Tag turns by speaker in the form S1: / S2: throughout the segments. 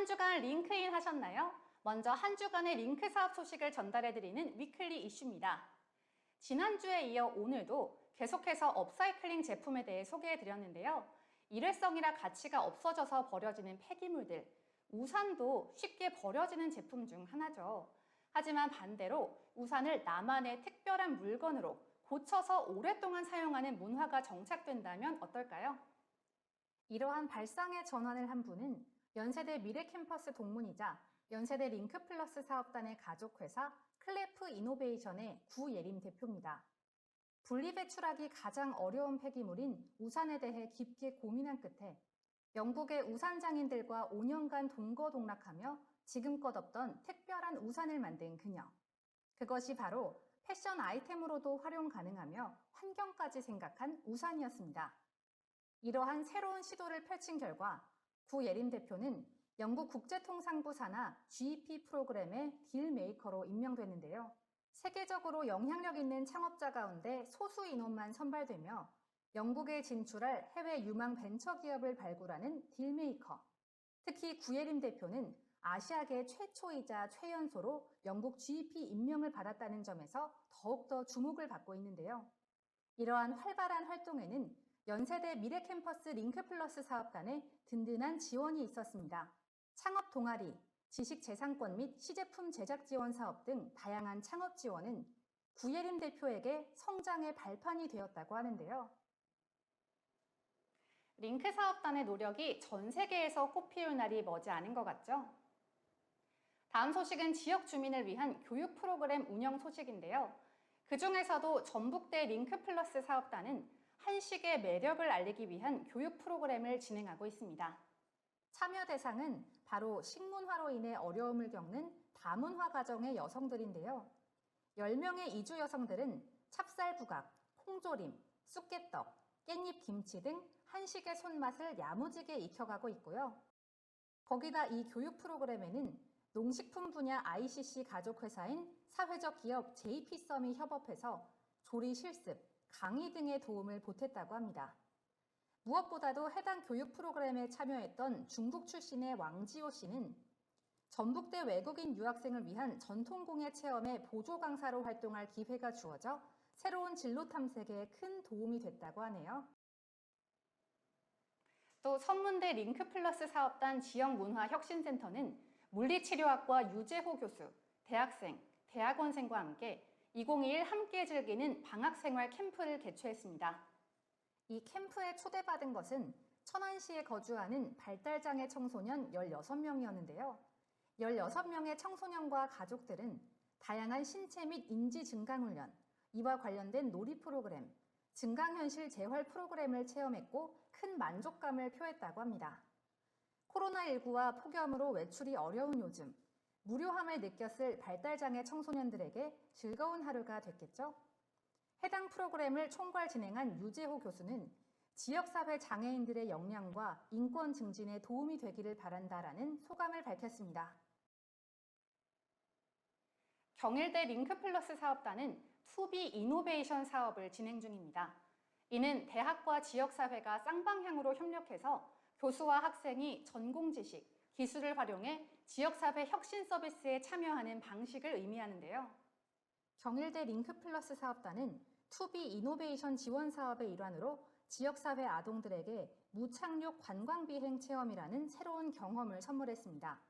S1: 한 주간 링크인 하셨나요? 먼저 한 주간의 링크 사업 소식을 전달해드리는 위클리 이슈입니다. 지난주에 이어 오늘도 계속해서 업사이클링 제품에 대해 소개해드렸는데요. 일회성이라 가치가 없어져서 버려지는 폐기물들, 우산도 쉽게 버려지는 제품 중 하나죠. 하지만 반대로 우산을 나만의 특별한 물건으로 고쳐서 오랫동안 사용하는 문화가 정착된다면 어떨까요? 이러한 발상의 전환을 한 분은 연세대 미래캠퍼스 동문이자 연세대 링크플러스 사업단의 가족회사 클래프 이노베이션의 구예림 대표입니다. 분리배출하기 가장 어려운 폐기물인 우산에 대해 깊게 고민한 끝에 영국의 우산 장인들과 5년간 동거동락하며 지금껏 없던 특별한 우산을 만든 그녀. 그것이 바로 패션 아이템으로도 활용 가능하며 환경까지 생각한 우산이었습니다. 이러한 새로운 시도를 펼친 결과 구예림 대표는 영국 국제통상부 산하 GEP 프로그램의 딜메이커로 임명됐는데요. 세계적으로 영향력 있는 창업자 가운데 소수 인원만 선발되며 영국에 진출할 해외 유망 벤처 기업을 발굴하는 딜메이커. 특히 구예림 대표는 아시아계 최초이자 최연소로 영국 GEP 임명을 받았다는 점에서 더욱더 주목을 받고 있는데요. 이러한 활발한 활동에는 연세대 미래캠퍼스 링크플러스 사업단의 든든한 지원이 있었습니다. 창업 동아리, 지식재산권 및 시제품 제작 지원 사업 등 다양한 창업 지원은 구예림 대표에게 성장의 발판이 되었다고 하는데요. 링크 사업단의 노력이 전 세계에서 꽃피울 날이 머지 않은 것 같죠? 다음 소식은 지역 주민을 위한 교육 프로그램 운영 소식인데요. 그 중에서도 전북대 링크 플러스 사업단은 한식의 매력을 알리기 위한 교육 프로그램을 진행하고 있습니다. 참여 대상은 바로 식문화로 인해 어려움을 겪는 다문화 가정의 여성들인데요. 10명의 이주 여성들은 찹쌀 부각, 콩조림, 쑥개떡, 깻잎 김치 등 한식의 손맛을 야무지게 익혀가고 있고요. 거기다 이 교육 프로그램에는 농식품 분야 ICC 가족회사인 사회적 기업 JP 썸이 협업해서 조리 실습, 강의 등의 도움을 보탰다고 합니다. 무엇보다도 해당 교육 프로그램에 참여했던 중국 출신의 왕지호 씨는 전북대 외국인 유학생을 위한 전통공예 체험의 보조 강사로 활동할 기회가 주어져 새로운 진로 탐색에 큰 도움이 됐다고 하네요. 또 선문대 링크 플러스 사업단 지역문화혁신센터는 물리치료학과 유재호 교수, 대학생, 대학원생과 함께 2021 함께 즐기는 방학생활 캠프를 개최했습니다. 이 캠프에 초대받은 것은 천안시에 거주하는 발달장애 청소년 16명이었는데요. 16명의 청소년과 가족들은 다양한 신체 및 인지 증강 훈련, 이와 관련된 놀이 프로그램, 증강현실 재활 프로그램을 체험했고 큰 만족감을 표했다고 합니다. 코로나19와 폭염으로 외출이 어려운 요즘, 무료함을 느꼈을 발달장애 청소년들에게 즐거운 하루가 됐겠죠? 해당 프로그램을 총괄 진행한 유재호 교수는 지역사회 장애인들의 역량과 인권 증진에 도움이 되기를 바란다라는 소감을 밝혔습니다. 경일대 링크플러스 사업단은 투비 이노베이션 사업을 진행 중입니다. 이는 대학과 지역사회가 쌍방향으로 협력해서 교수와 학생이 전공 지식, 기술을 활용해 지역사회 혁신 서비스에 참여하는 방식을 의미하는데요. 경일대 링크플러스 사업단은 투비 이노베이션 지원 사업의 일환으로 지역사회 아동들에게 무착륙 관광비행 체험이라는 새로운 경험을 선물했습니다.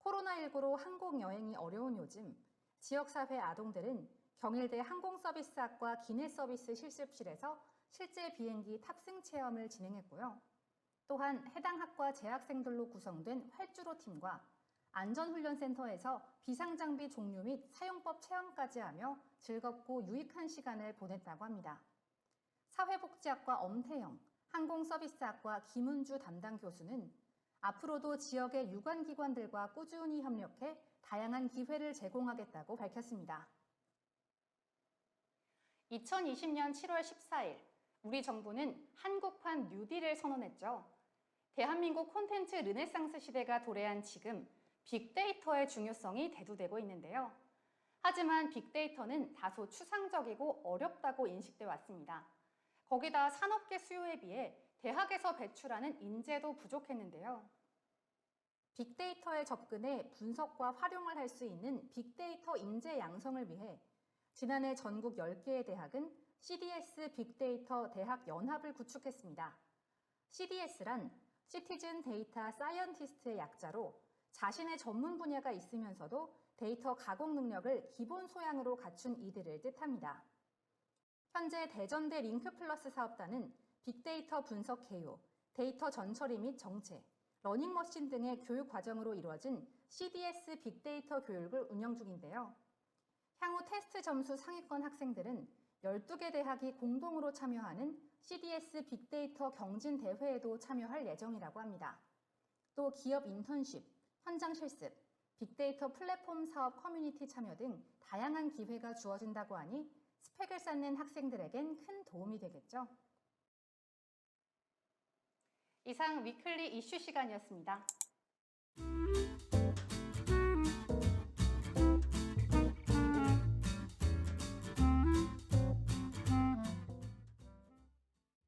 S1: 코로나19로 항공 여행이 어려운 요즘 지역사회 아동들은 경일대 항공서비스학과 기내서비스 실습실에서 실제 비행기 탑승 체험을 진행했고요. 또한 해당 학과 재학생들로 구성된 활주로 팀과 안전훈련센터에서 비상장비 종류 및 사용법 체험까지 하며 즐겁고 유익한 시간을 보냈다고 합니다. 사회복지학과 엄태영, 항공서비스학과 김은주 담당 교수는 앞으로도 지역의 유관기관들과 꾸준히 협력해 다양한 기회를 제공하겠다고 밝혔습니다. 2020년 7월 14일, 우리 정부는 한국판 뉴딜을 선언했죠. 대한민국 콘텐츠 르네상스 시대가 도래한 지금 빅데이터의 중요성이 대두되고 있는데요. 하지만 빅데이터는 다소 추상적이고 어렵다고 인식돼 왔습니다. 거기다 산업계 수요에 비해 대학에서 배출하는 인재도 부족했는데요. 빅데이터에 접근해 분석과 활용을 할 수 있는 빅데이터 인재 양성을 위해 지난해 전국 10개의 대학은 CDS 빅데이터 대학 연합을 구축했습니다. CDS란 시티즌 데이터 사이언티스트의 약자로 자신의 전문 분야가 있으면서도 데이터 가공 능력을 기본 소양으로 갖춘 이들을 뜻합니다. 현재 대전대 링크플러스 사업단은 빅데이터 분석 개요, 데이터 전처리 및 정체, 러닝머신 등의 교육 과정으로 이루어진 CDS 빅데이터 교육을 운영 중인데요. 향후 테스트 점수 상위권 학생들은 12개 대학이 공동으로 참여하는 CDS 빅데이터 경진 대회에도 참여할 예정이라고 합니다. 또 기업 인턴십, 현장 실습, 빅데이터 플랫폼 사업 커뮤니티 참여 등 다양한 기회가 주어진다고 하니 스펙을 쌓는 학생들에겐 큰 도움이 되겠죠. 이상 위클리 이슈 시간이었습니다.